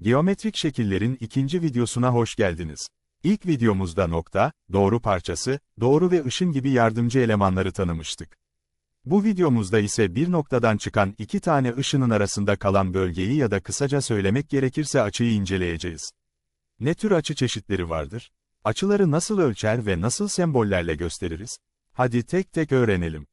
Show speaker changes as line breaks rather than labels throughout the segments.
Geometrik şekillerin ikinci videosuna hoş geldiniz. İlk videomuzda nokta, doğru parçası, doğru ve ışın gibi yardımcı elemanları tanımıştık. Bu videomuzda ise bir noktadan çıkan iki tane ışının arasında kalan bölgeyi ya da kısaca söylemek gerekirse açıyı inceleyeceğiz. Ne tür açı çeşitleri vardır? Açıları nasıl ölçer ve nasıl sembollerle gösteririz? Hadi tek tek öğrenelim.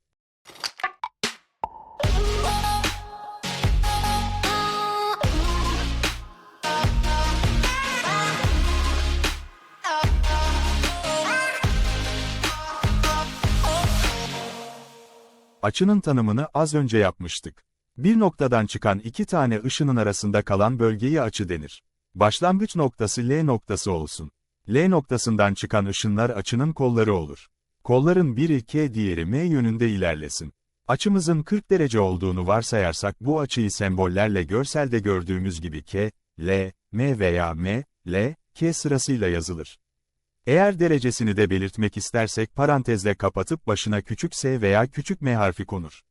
Açının tanımını az önce yapmıştık. Bir noktadan çıkan iki tane ışının arasında kalan bölgeye açı denir. Başlangıç noktası L noktası olsun. L noktasından çıkan ışınlar açının kolları olur. Kolların biri K diğeri M yönünde ilerlesin. Açımızın 40 derece olduğunu varsayarsak bu açıyı sembollerle görselde gördüğümüz gibi K, L, M veya M, L, K sırasıyla yazılır. Eğer derecesini de belirtmek istersek parantezle kapatıp başına küçük s veya küçük m harfi konur.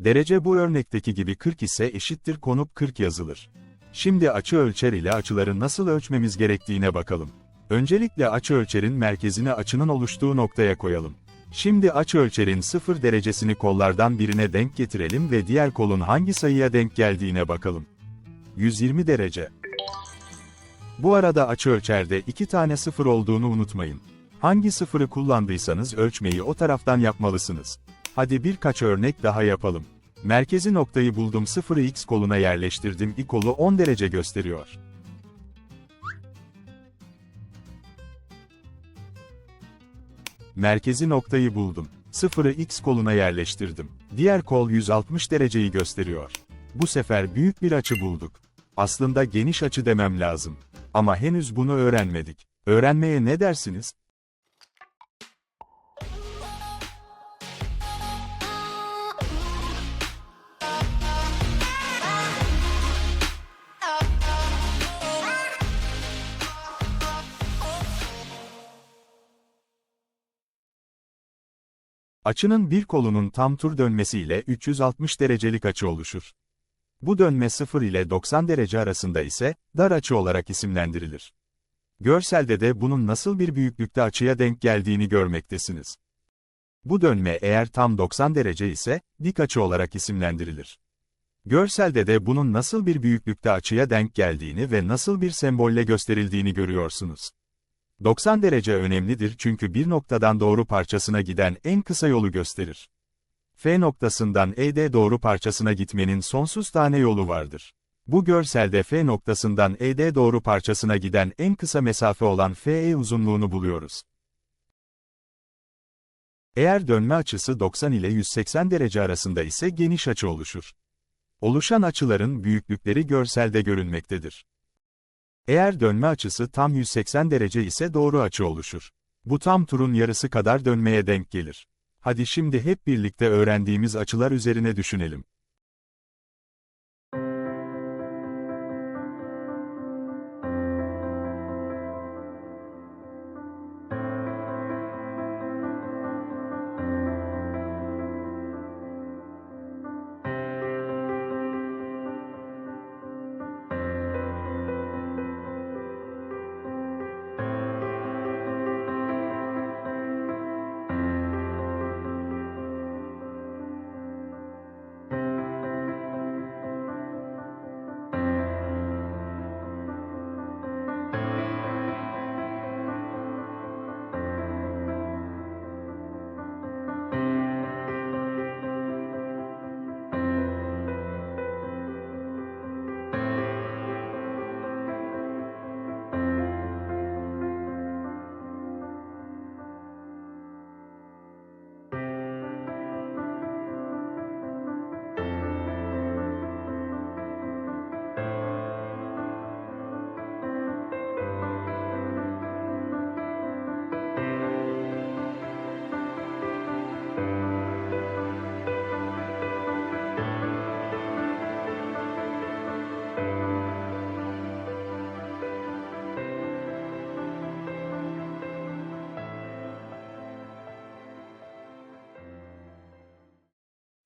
Derece bu örnekteki gibi 40 ise eşittir konup 40 yazılır. Şimdi açı ölçer ile açıları nasıl ölçmemiz gerektiğine bakalım. Öncelikle açı ölçerin merkezini açının oluştuğu noktaya koyalım. Şimdi açı ölçerin 0 derecesini kollardan birine denk getirelim ve diğer kolun hangi sayıya denk geldiğine bakalım. 120 derece. Bu arada açı ölçerde iki tane sıfır olduğunu unutmayın. Hangi sıfırı kullandıysanız ölçmeyi o taraftan yapmalısınız. Hadi birkaç örnek daha yapalım. Merkezi noktayı buldum sıfırı x koluna yerleştirdim i kolu 10 derece gösteriyor. Merkezi noktayı buldum. Sıfırı x koluna yerleştirdim. Diğer kol 160 dereceyi gösteriyor. Bu sefer büyük bir açı bulduk. Aslında geniş açı demem lazım. Ama henüz bunu öğrenmedik. Öğrenmeye ne dersiniz? Açının bir kolunun tam tur dönmesiyle 360 derecelik açı oluşur. Bu dönme 0 ile 90 derece arasında ise, dar açı olarak isimlendirilir. Görselde de bunun nasıl bir büyüklükte açıya denk geldiğini görmektesiniz. Bu dönme eğer tam 90 derece ise, dik açı olarak isimlendirilir. Görselde de bunun nasıl bir büyüklükte açıya denk geldiğini ve nasıl bir sembolle gösterildiğini görüyorsunuz. 90 derece önemlidir çünkü bir noktadan doğru parçasına giden en kısa yolu gösterir. F noktasından ED doğru parçasına gitmenin sonsuz tane yolu vardır. Bu görselde F noktasından ED doğru parçasına giden en kısa mesafe olan FE uzunluğunu buluyoruz. Eğer dönme açısı 90 ile 180 derece arasında ise geniş açı oluşur. Oluşan açıların büyüklükleri görselde görünmektedir. Eğer dönme açısı tam 180 derece ise doğru açı oluşur. Bu tam turun yarısı kadar dönmeye denk gelir. Hadi şimdi hep birlikte öğrendiğimiz açılar üzerine düşünelim.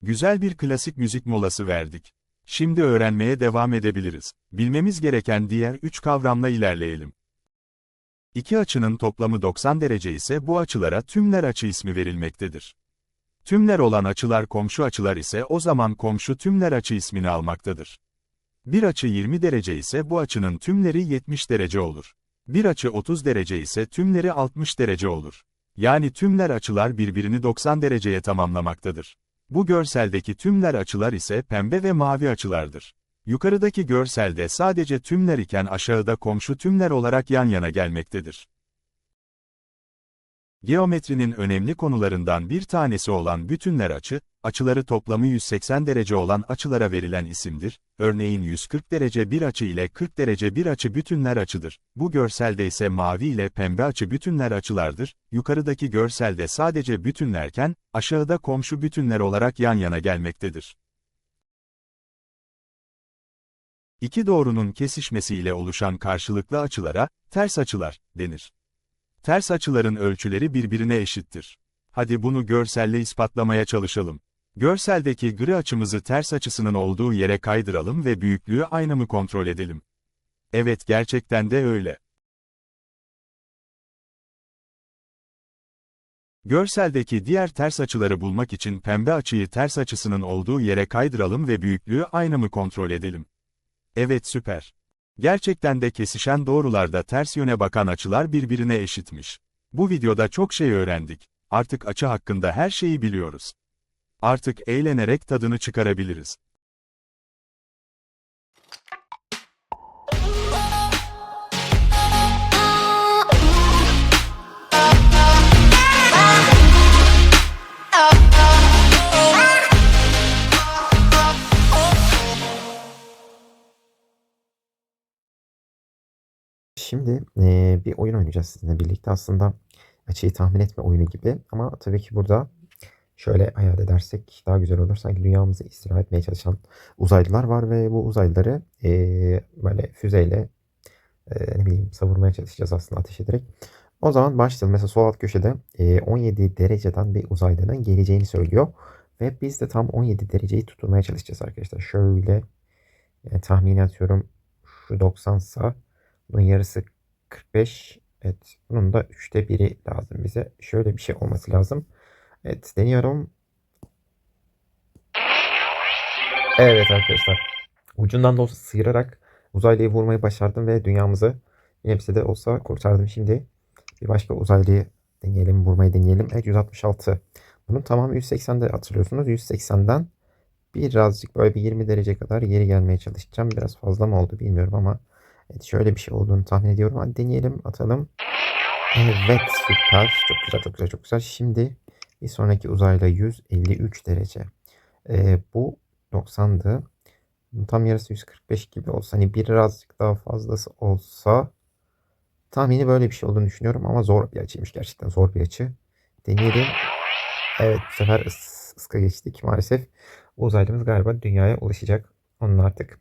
Güzel bir klasik müzik molası verdik. Şimdi öğrenmeye devam edebiliriz. Bilmemiz gereken diğer üç kavramla ilerleyelim. İki açının toplamı 90 derece ise bu açılara tümler açı ismi verilmektedir. Tümler olan açılar komşu açılar ise o zaman komşu tümler açı ismini almaktadır. Bir açı 20 derece ise bu açının tümleri 70 derece olur. Bir açı 30 derece ise tümleri 60 derece olur. Yani tümler açılar birbirini 90 dereceye tamamlamaktadır. Bu görseldeki tümler açılar ise pembe ve mavi açılardır. Yukarıdaki görselde sadece tümler iken aşağıda komşu tümler olarak yan yana gelmektedir. Geometrinin önemli konularından bir tanesi olan bütünler açı, açıları toplamı 180 derece olan açılara verilen isimdir. Örneğin 140 derece bir açı ile 40 derece bir açı bütünler açıdır. Bu görselde ise mavi ile pembe açı bütünler açılardır. Yukarıdaki görselde sadece bütünlerken, aşağıda komşu bütünler olarak yan yana gelmektedir. İki doğrunun kesişmesiyle oluşan karşılıklı açılara, ters açılar, denir. Ters açıların ölçüleri birbirine eşittir. Hadi bunu görselle ispatlamaya çalışalım. Görseldeki gri açımızı ters açısının olduğu yere kaydıralım ve büyüklüğü aynı mı kontrol edelim. Evet gerçekten de öyle. Görseldeki diğer ters açıları bulmak için pembe açıyı ters açısının olduğu yere kaydıralım ve büyüklüğü aynı mı kontrol edelim. Evet süper. Gerçekten de kesişen doğrularda ters yöne bakan açılar birbirine eşitmiş. Bu videoda çok şey öğrendik. Artık açı hakkında her şeyi biliyoruz. Artık eğlenerek tadını çıkarabiliriz.
Şimdi eee, bir oyun oynayacağız sizinle birlikte. Aslında açıyı tahmin etme oyunu gibi. Ama tabii ki burada şöyle hayal edersek daha güzel olur. Sanki dünyamızı istila etmeye çalışan uzaylılar var ve bu uzaylıları eee, böyle füzeyle eee, ne bileyim savurmaya çalışacağız aslında ateş ederek. O zaman başlayalım. Mesela sol alt köşede eee, 17 dereceden bir uzaylının geleceğini söylüyor. Ve biz de tam 17 dereceyi tutturmaya çalışacağız arkadaşlar. Şöyle yani tahmini atıyorum şu 90 sa bunun yarısı 45. Evet. Bunun da üçte biri lazım bize. Şöyle bir şey olması lazım. Evet. Deniyorum. Evet arkadaşlar. Ucundan da olsa sıyırarak uzaylıyı vurmayı başardım ve dünyamızı nebze de olsa kurtardım. Şimdi bir başka uzaylıyı deneyelim. Vurmayı deneyelim. Evet 166. Bunun tamamı 180'de hatırlıyorsunuz. 180'den birazcık böyle bir 20 derece kadar geri gelmeye çalışacağım. Biraz fazla mı oldu bilmiyorum ama Evet şöyle bir şey olduğunu tahmin ediyorum. Hadi deneyelim atalım. Evet süper. Çok güzel çok güzel çok güzel. Şimdi bir sonraki uzayla 153 derece. Ee, bu 90'dı. Tam yarısı 145 gibi olsa hani birazcık daha fazlası olsa tahmini böyle bir şey olduğunu düşünüyorum ama zor bir açıymış gerçekten zor bir açı. Deneyelim. Evet bu sefer ıs, ıska geçtik maalesef. Uzaylımız galiba dünyaya ulaşacak. Onun artık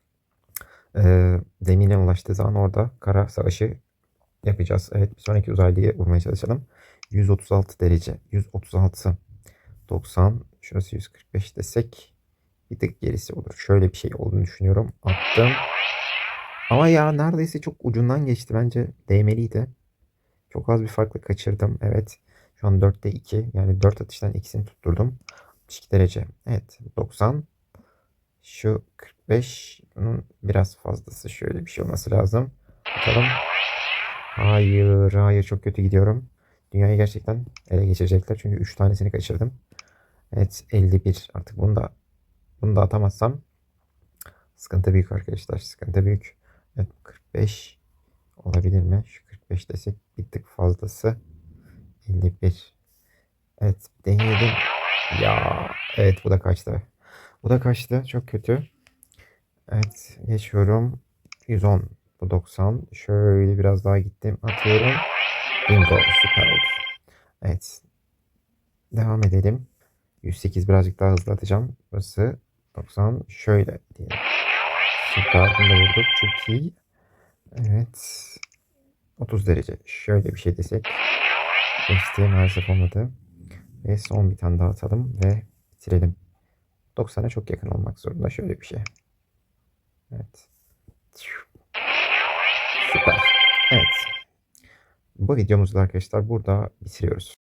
e, zemine ulaştığı zaman orada kara savaşı yapacağız. Evet bir sonraki uzaylıyı vurmaya çalışalım. 136 derece. 136 90 şurası 145 desek bir tık gerisi olur. Şöyle bir şey olduğunu düşünüyorum. Attım. Ama ya neredeyse çok ucundan geçti. Bence değmeliydi. Çok az bir farkla kaçırdım. Evet. Şu an 4'te 2. Yani 4 atıştan ikisini tutturdum. 62 derece. Evet. 90. Şu 45. Bunun biraz fazlası. Şöyle bir şey olması lazım. Bakalım. Hayır. Hayır. Çok kötü gidiyorum. Dünyayı gerçekten ele geçirecekler. Çünkü 3 tanesini kaçırdım. Evet. 51. Artık bunu da bunu da atamazsam sıkıntı büyük arkadaşlar. Sıkıntı büyük. Evet. 45 olabilir mi? Şu 45 desek bir tık fazlası. 51. Evet. Deneyelim. Ya. Evet. Bu da kaçtı. Bu da kaçtı. Çok kötü. Evet. Geçiyorum. 110. Bu 90. Şöyle biraz daha gittim. Atıyorum. Bingo. Süper oldu. Evet. Devam edelim. 108 birazcık daha hızlı atacağım. Burası 90. Şöyle diyelim. Süper. Bunu da vurduk. Çok iyi. Evet. 30 derece. Şöyle bir şey desek. Geçti. Maalesef olmadı. Ve son bir tane daha atalım ve bitirelim. 90'a çok yakın olmak zorunda. Şöyle bir şey. Evet. Süper. Evet. Bu videomuzu da arkadaşlar burada bitiriyoruz.